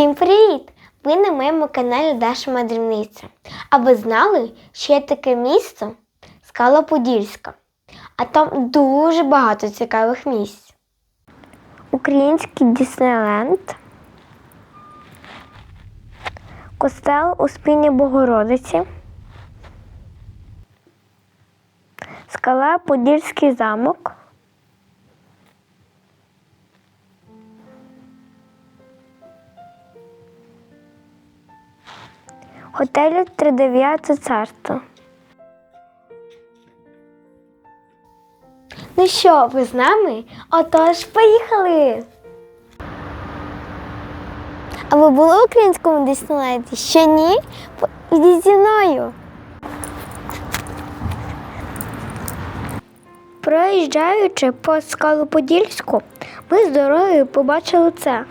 Всім привіт! Ви на моєму каналі Даша Мандрівниця. А ви знали, що є таке місто Скала Подільська, а там дуже багато цікавих місць. Український Діснейленд, Костел Успіння Богородиці, Скала Подільський замок. Готелю Тридев'яте царство. Ну що, ви з нами? Отож, поїхали! А ви були в українському Діснейленді? Ще ні? Ідіть зі мною. Проїжджаючи по скалу Подільську, ми з дороги побачили це.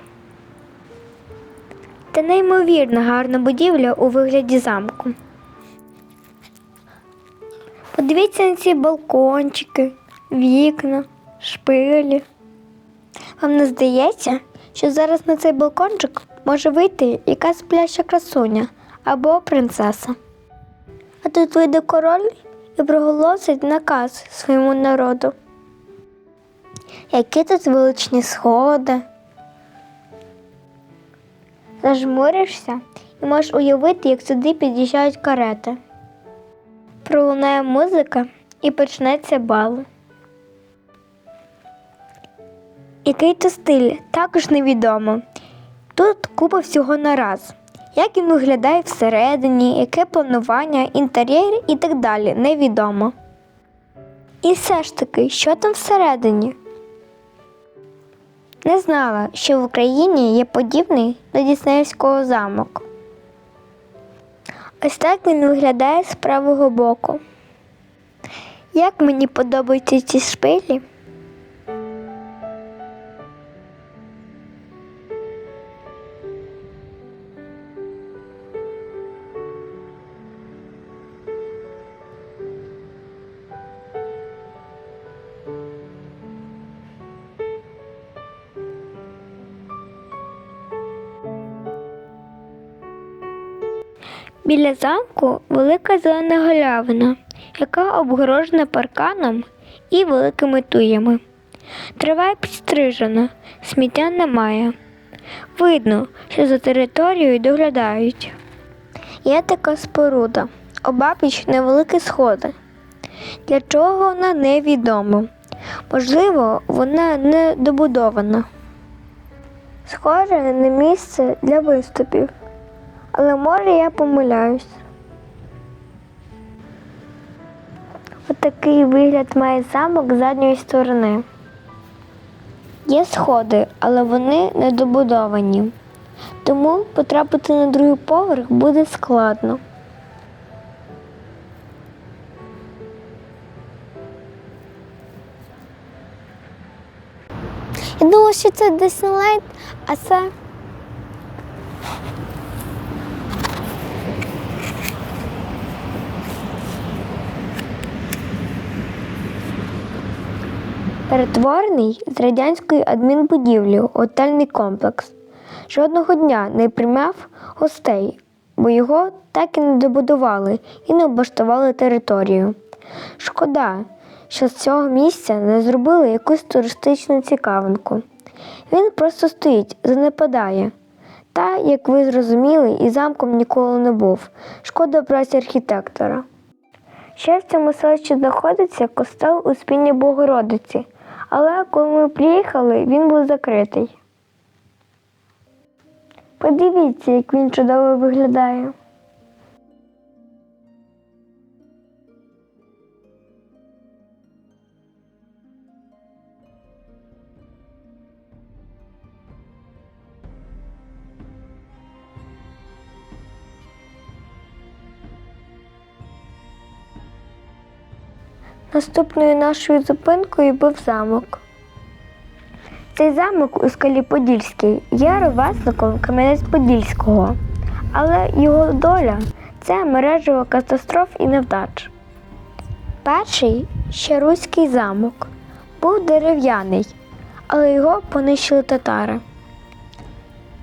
Та неймовірно гарна будівля у вигляді замку. Подивіться на ці балкончики, вікна, шпилі. Вам не здається, що зараз на цей балкончик може вийти якась спляща красуня або принцеса. А тут вийде король і проголосить наказ своєму народу. Які тут величні сходи. Зажмуришся і можеш уявити, як сюди під'їжджають карети. Пролунає музика і почнеться бал. Який то стиль також невідомо. Тут купа всього на раз. Як він виглядає всередині, яке планування, інтер'єр і так далі, невідомо. І все ж таки, що там всередині? Не знала, що в Україні є подібний до Діснеївського замок. Ось так він виглядає з правого боку. Як мені подобаються ці шпилі. Біля замку велика зелена галявина, яка обгорожена парканом і великими туями. Трава підстрижена, сміття немає. Видно, що за територією доглядають. Є така споруда, обабіч невеликі сходи. Для чого вона невідомо. Можливо, вона не добудована. Схоже на місце для виступів. Але може я помиляюсь. Отакий вигляд має замок з задньої сторони. Є сходи, але вони не добудовані. Тому потрапити на другий поверх буде складно. Я думала, що це Диснейленд, а це перетворений з радянської адмінбудівлі готельний комплекс. Жодного дня не приймав гостей, бо його так і не добудували і не облаштували територію. Шкода, що з цього місця не зробили якусь туристичну цікавинку. Він просто стоїть, занепадає. Та, як ви зрозуміли, і замком ніколи не був. Шкода праці архітектора. Ще в цьому селищі знаходиться костел Успіння Богородиці, але коли ми приїхали, він був закритий. Подивіться, як він чудово виглядає. Наступною нашою зупинкою був замок. Цей замок у скалі Подільській є ровесником Кам'янець-Подільського, але його доля це мережева катастроф і невдач. Перший ще руський замок був дерев'яний, але його понищили татари.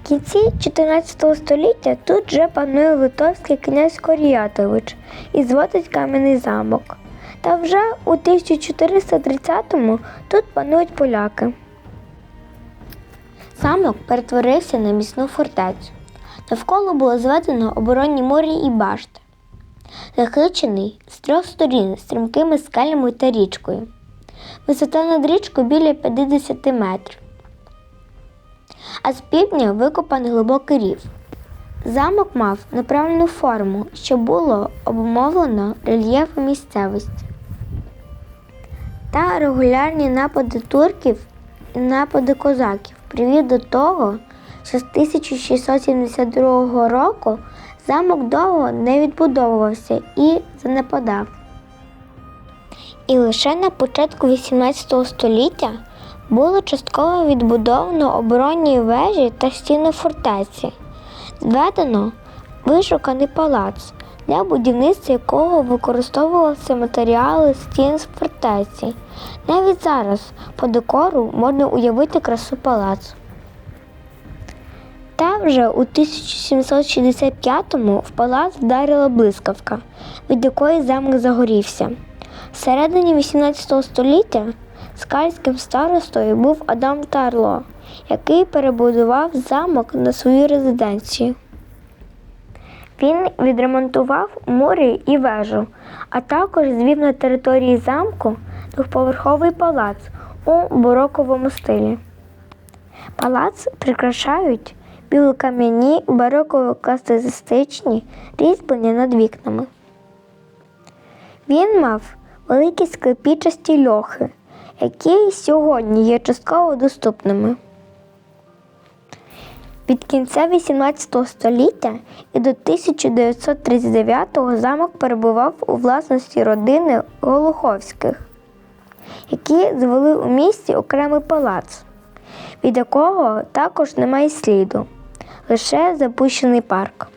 В кінці 14 століття тут вже панує литовський князь Коріатович і зводить кам'яний замок. Та вже у 1430-му тут панують поляки. Замок перетворився на міцну фортецю. Навколо було зведено оборонні морі і башти, захищений з трьох сторін стрімкими скелями та річкою. Висота над річкою біля 50 метрів. А з півдня викопаний глибокий рів. Замок мав неправильну форму, що було обумовлено рельєфом місцевості. Та регулярні напади турків і напади козаків привів до того, що з 1672 року замок довго не відбудовувався і занепадав. І лише на початку 18 століття було частково відбудовано оборонні вежі та стіни фортеці. Зведено вишуканий палац, для будівництва якого використовувалися матеріали стін з фортеці. Навіть зараз по декору можна уявити красу палацу. Та вже у 1765-му в палац вдарила блискавка, від якої замок загорівся. Всередині 18 століття скальським старостою був Адам Тарло, який перебудував замок на свою резиденцію. Він відремонтував мурі і вежу, а також звів на території замку двохповерховий палац у бароковому стилі. Палац прикрашають білокам'яні бароково-класицистичні різьблення над вікнами. Він мав великі склепічасті льохи, які сьогодні є частково доступними. Від кінця 18 століття і до 1939-го замок перебував у власності родини Голуховських, які звели у місті окремий палац, від якого також немає сліду, лише запущений парк.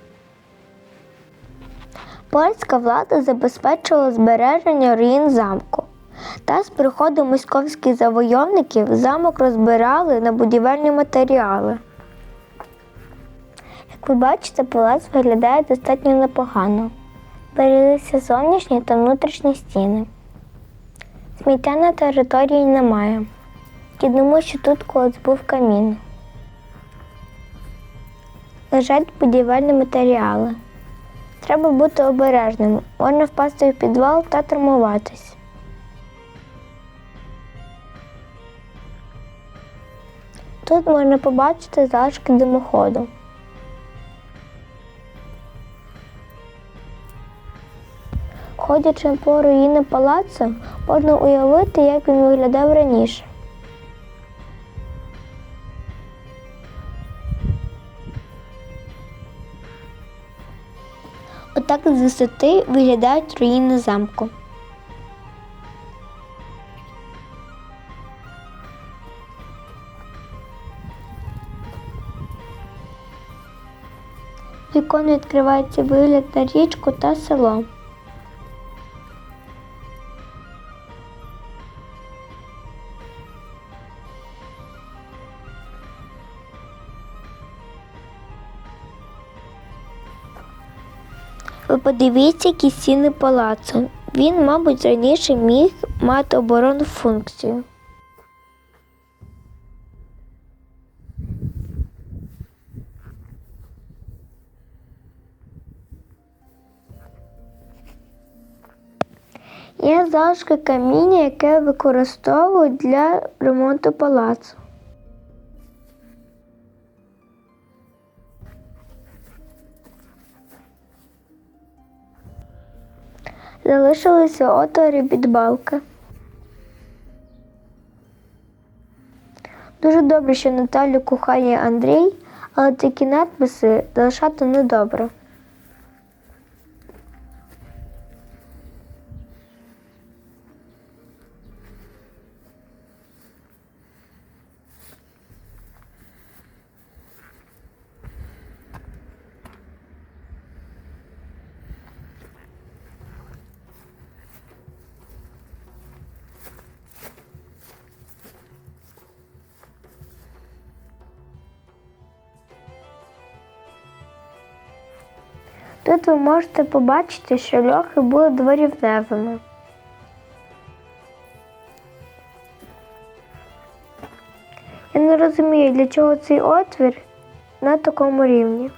Польська влада забезпечила збереження руїн замку. Та з приходом московських завойовників замок розбирали на будівельні матеріали. Як ви бачите, палац виглядає достатньо непогано. Берілися зовнішні та внутрішні стіни. Сміття на території немає. І що тут колись був камін. Лежать будівельні матеріали. Треба бути обережним. Можна впасти в підвал та травмуватись. Тут можна побачити залишки димоходу. Ходячи по руїни палацу, можна уявити, як він виглядав раніше. Отак з висоти виглядають руїни замку. Вікон відкривається вигляд на річку та село. Ви подивіться, які стіни палацу. Він, мабуть, раніше міг мати оборонну функцію. Є залишки каміння, яке використовують для ремонту палацу. Залишилися отвори від балки. Дуже добре, що Наталю кохає Андрій, але такі надписи залишати недобре. Ви можете побачити, що льохи були дворівневими. Я не розумію, для чого цей отвір на такому рівні.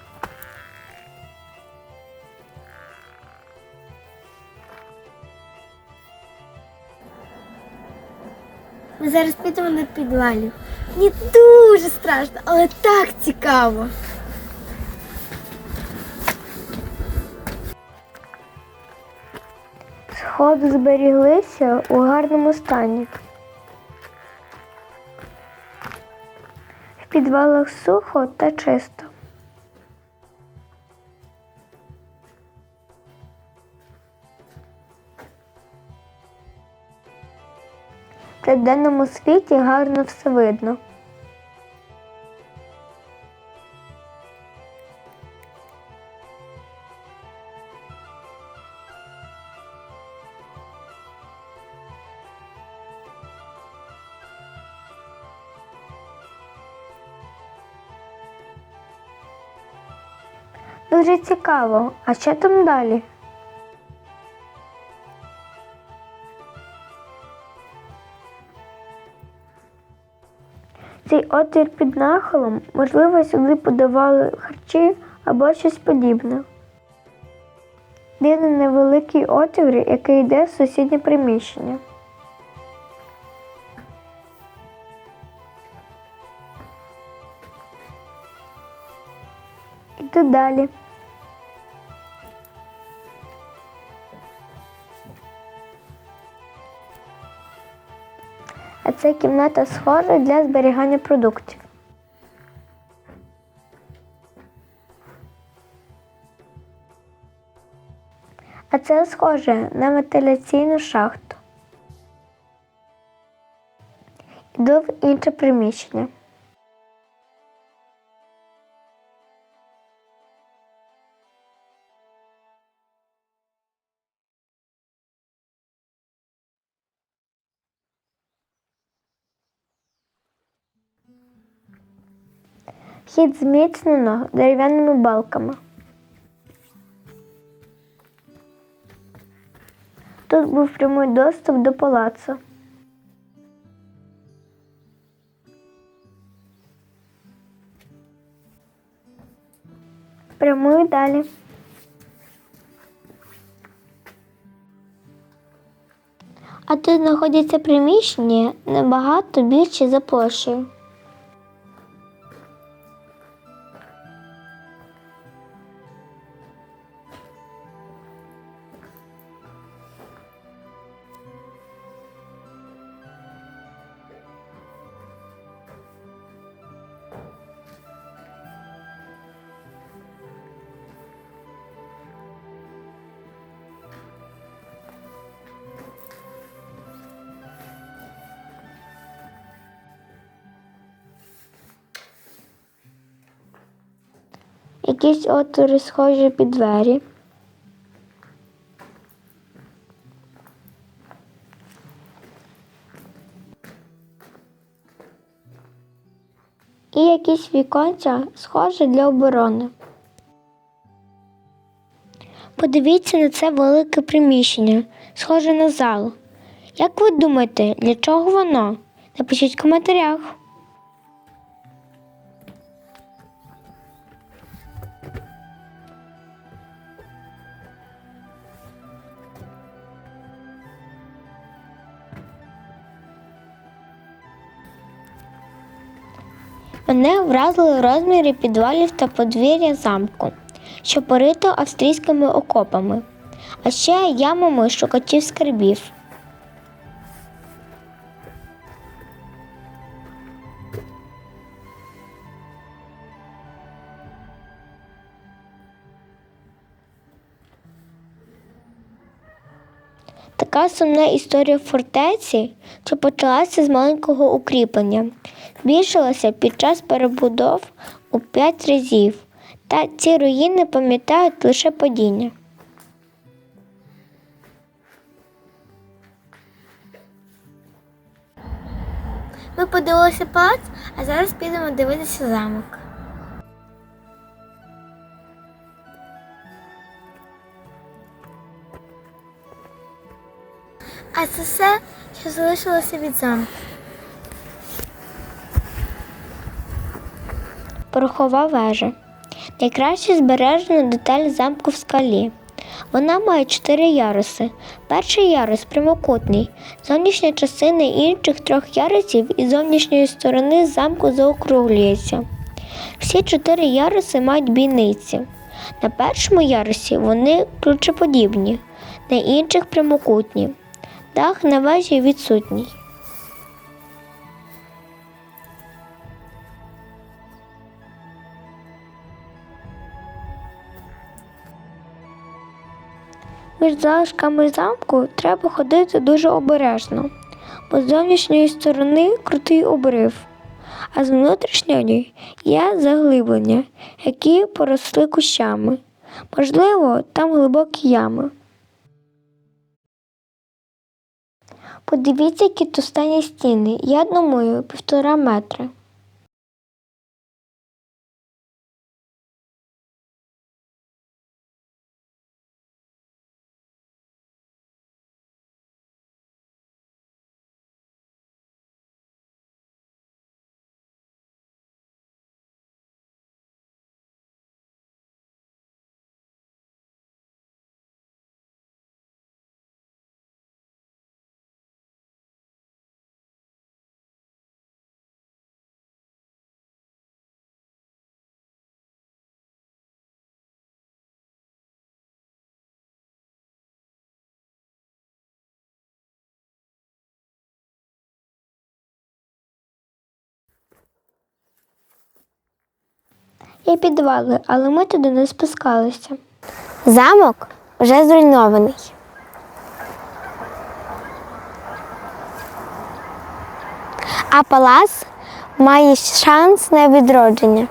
Ми зараз підемо на підвалі. Мені дуже страшно, але так цікаво. Сходи зберіглися у гарному стані. В підвалах сухо та чисто. При денному світі гарно все видно. Дуже цікаво. А що там далі? Цей отвір під нахилом, можливо, сюди подавали харчі або щось подібне. Дивний невеликий отвір, який йде в сусіднє приміщення. Іду далі. Це кімната схожа для зберігання продуктів. А це схоже на вентиляційну шахту. Йду в інше приміщення. Вхід зміцнено дерев'яними балками. Тут був прямий доступ до палацу. Прямую далі. А тут знаходяться приміщення набагато більше за площею. Якісь отвори схожі під двері. І якісь віконця схожі для оборони. Подивіться на це велике приміщення, схоже на зал. Як ви думаєте, для чого воно? Напишіть в коментарях. Мене вразили розміри підвалів та подвір'я замку, що порито австрійськими окопами, а ще ямами шукачів скарбів. Така сумна історія фортеці, що почалася з маленького укріплення, збільшилася під час перебудов у п'ять разів, та ці руїни пам'ятають лише падіння. Ми подивилися палац, а зараз підемо дивитися замок. А це все, що залишилося від замку. Порохова вежа. Найкраще збережена деталь замку в скалі. Вона має чотири яруси. Перший ярус прямокутний. Зовнішня частина інших трьох ярусів і зовнішньої сторони замку заокруглюється. Всі чотири яруси мають бійниці. На першому ярусі вони ключеподібні, на інших прямокутні. Дах на вежі відсутній. Між залишками замку треба ходити дуже обережно, бо з зовнішньої сторони крутий обрив, а з внутрішньої є заглиблення, які поросли кущами. Можливо, там глибокі ями. Подивіться, які товстені стіни. Я думаю, півтора метри. Є підвали, але ми туди не спускалися. Замок вже зруйнований. А палац має шанс на відродження.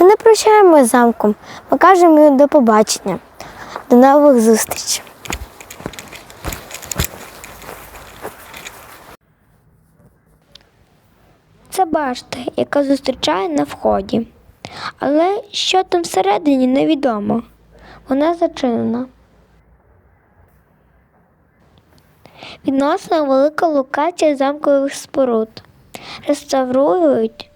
Ми не прощаємося з замком, ми кажемо їм до побачення, до нових зустрічей. Це башта, яка зустрічає на вході. Але що там всередині невідомо. Вона зачинена. Відносно велика локація замкових споруд. Реставрують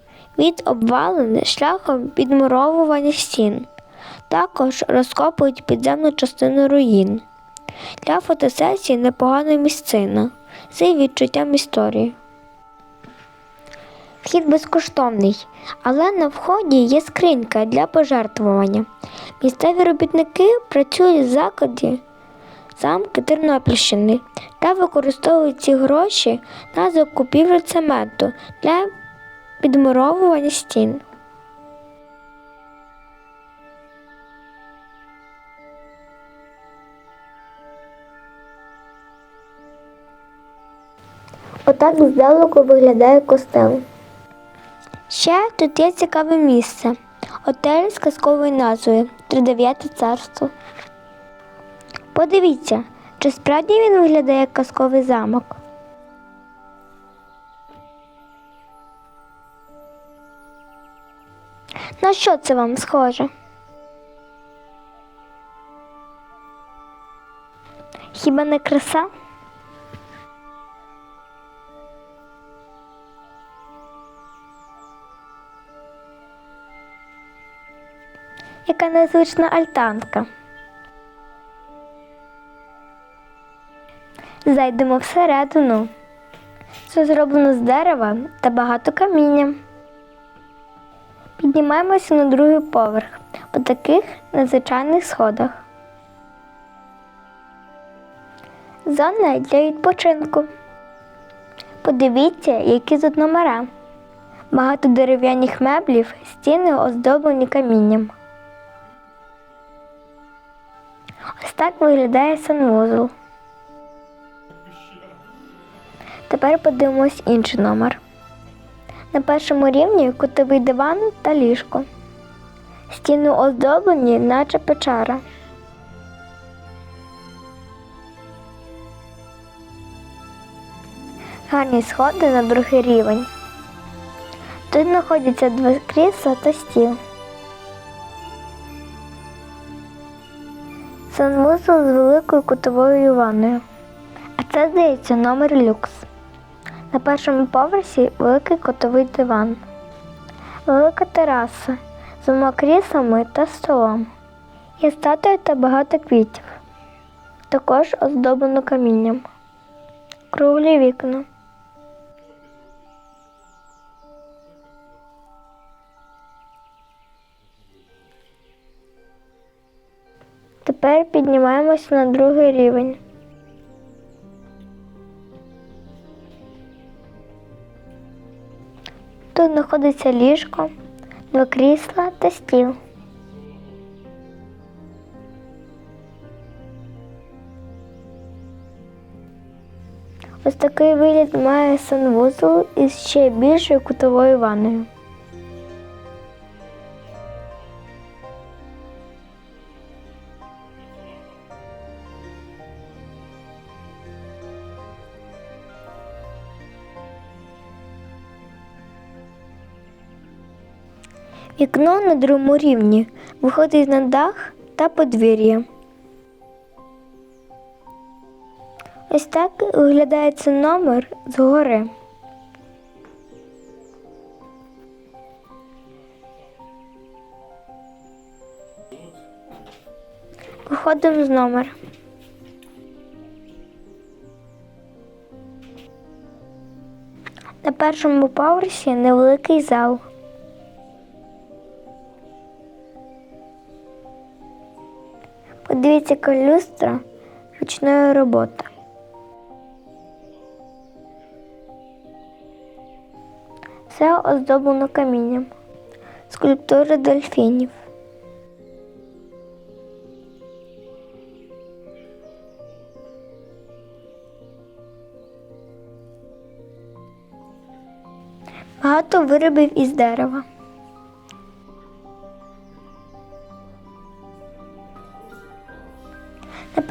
від обвалини шляхом підмуровування стін. Також розкопують підземну частину руїн. Для фотосесії непогана місцина з відчуттям історії. Вхід безкоштовний, але на вході є скринька для пожертвування. Місцеві робітники працюють в закладі замки Тернопільщини та використовують ці гроші на закупівлю цементу для підмуровування стін. Отак здалеку виглядає костел. Ще тут є цікаве місце. Отель з казковою назвою Тридев'яте царство. Подивіться, чи справді він виглядає як казковий замок. На що це вам схоже? Хіба не краса? Яка незвична альтанка. Зайдемо всередину. Це зроблено з дерева та багато каміння. Піднімаємося на другий поверх по таких незвичайних сходах. Зона для відпочинку. Подивіться, які тут номера. Багато дерев'яних меблів, стіни оздоблені камінням. Ось так виглядає санвузол. Тепер подивимось інший номер. На першому рівні кутовий диван та ліжко. Стіни оздоблені, наче печера. гарні сходи на другий рівень. Тут знаходяться два крісла та стіл. Санвузол з великою кутовою ванною. А це, здається, номер люкс. На першому поверсі великий котовий диван, велика тераса з двома кріслами та столом. Є статуя та багато квітів. Також оздоблено камінням. Круглі вікна. Тепер піднімаємося на другий рівень. Тут знаходиться ліжко, два крісла та стіл. Ось такий вигляд має санвузол із ще більшою кутовою ванною. Вікно на другому рівні виходить на дах та подвір'я. Ось так виглядає цей номер згори. Виходимо з номера. На першому поверсі невеликий зал. Яка люстра ручної роботи. Все оздоблено камінням. Скульптури дельфінів. Багато виробів із дерева.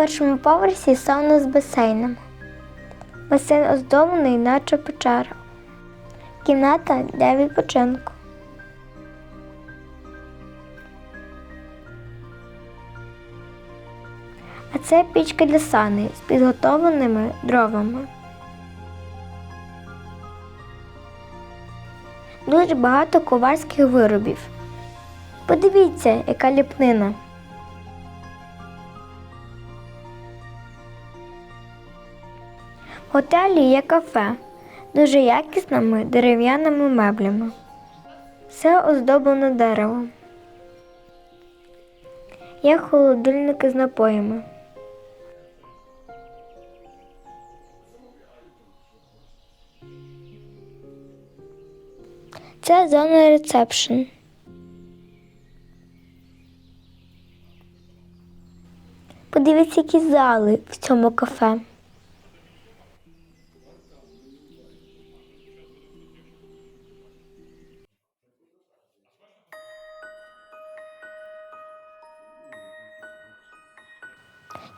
Першому поверсі сауна з басейном. Басейн оздоблений, наче печера. Кімната для відпочинку. А це пічка для сани з підготовленими дровами. Дуже багато коварських виробів. Подивіться, яка ліпнина. Готелі є кафе дуже якісними дерев'яними меблями. Все оздоблено деревом. Є холодильники з напоями. Це зона ресепшн. Подивіться, які зали в цьому кафе.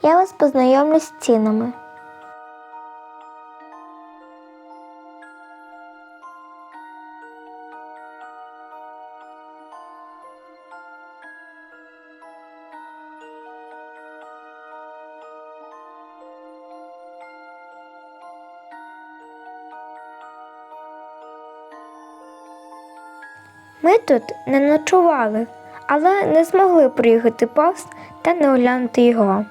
Я вас познайомлю з цінами. Ми тут не ночували, але не змогли приїхати повз та не оглянути його.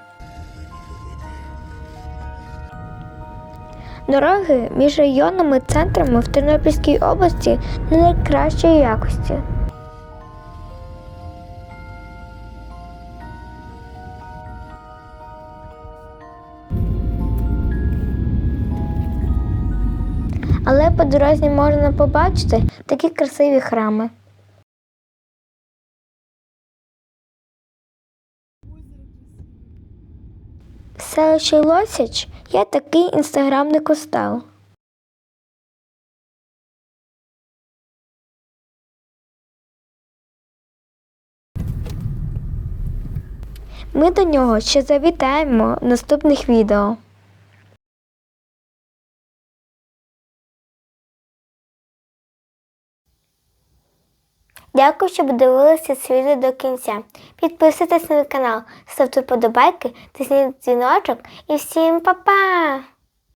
Дороги між районними центрами в Тернопільській області не найкращої якості. Але по дорозі можна побачити такі красиві храми. Селищі Лосяч є такий інстаграмний костел. Ми до нього ще завітаємо в наступних відео. Дякую, що дивилися це відео до кінця. Підписуйтесь на канал, ставте вподобайки, тисніть дзвіночок і всім па-па!